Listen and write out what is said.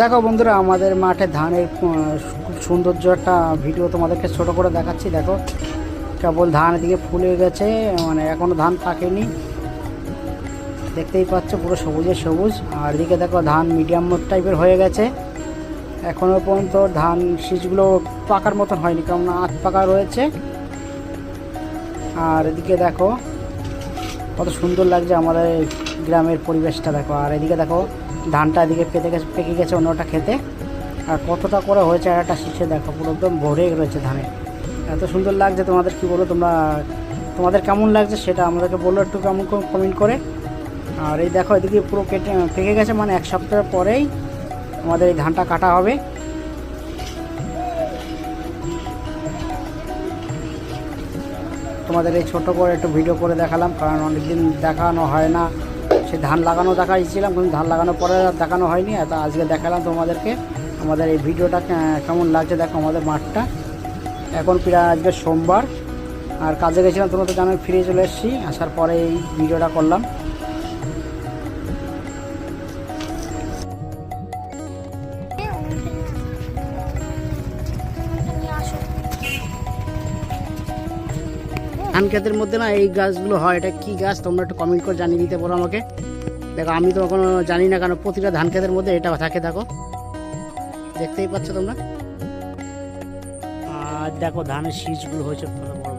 দেখো বন্ধুরা, আমাদের মাঠে ধানের খুব সৌন্দর্য একটা ভিডিও তোমাদেরকে ছোট করে দেখাচ্ছি, দেখো। কেবল ধান এদিকে ফুলে গেছে মানে এখনও ধান পাকেনি দেখতেই পাচ্ছ পুরো সবুজে সবুজ। আর এদিকে দেখো, ধান মিডিয়াম টাইপের হয়ে গেছে। এখনও পর্যন্ত ধান শীষগুলো পাকার মতন হয়নি কেমন আধ পাকা রয়েছে। আর এদিকে দেখো কত সুন্দর লাগছে আমাদের গ্রামের পরিবেশটা, দেখো। আর এদিকে দেখো, ধানটা এদিকে পেতে গেছে, পেকে গেছে অন্যটা খেতে। আর কতটা করে হয়েছে আর একটা শীষে, দেখো, পুরো একদম ভরে রয়েছে ধানে। এত সুন্দর লাগছে তোমাদের, কি বলো তোমরা? তোমাদের কেমন লাগছে সেটা আমাদেরকে বলল একটু কেমন কমেন্ট করে। আর এই দেখো, এদিকে পুরো কেটে পেকে গেছে মানে এক সপ্তাহ পরেই আমাদের এই ধানটা কাটা হবে। তোমাদের এই ছোটো করে একটু ভিডিও করে দেখালাম, কারণ অনেক দিন দেখানো হয় না। সে ধান লাগানো দেখাইছিলাম, কিন্তু ধান লাগানোর পরে দেখানো হয়নি। তা আজকে দেখালাম তোমাদেরকে, আমাদের এই ভিডিওটা কেমন লাগছে দেখো আমাদের মাঠটা। এখন প্রায় আজকে সোমবার, আর কাজে গেছিলাম তোমরা তো জানো ফিরে চলে এসেছি, আসার পরে এই ভিডিওটা করলাম। ধান ক্ষেতের মধ্যে না এই গাছগুলো হয়, এটা কি গাছ তোমরা একটু কমেন্ট করে জানিয়ে দিতে পারো আমাকে। দেখো, আমি তো কোনো জানি না কেন প্রতিটা ধান ক্ষেতের মধ্যে এটা থাকে, দেখো। দেখতেই পাচ্ছ তোমরা? আর দেখো, ধানের শীষগুলো হয়েছে ভালো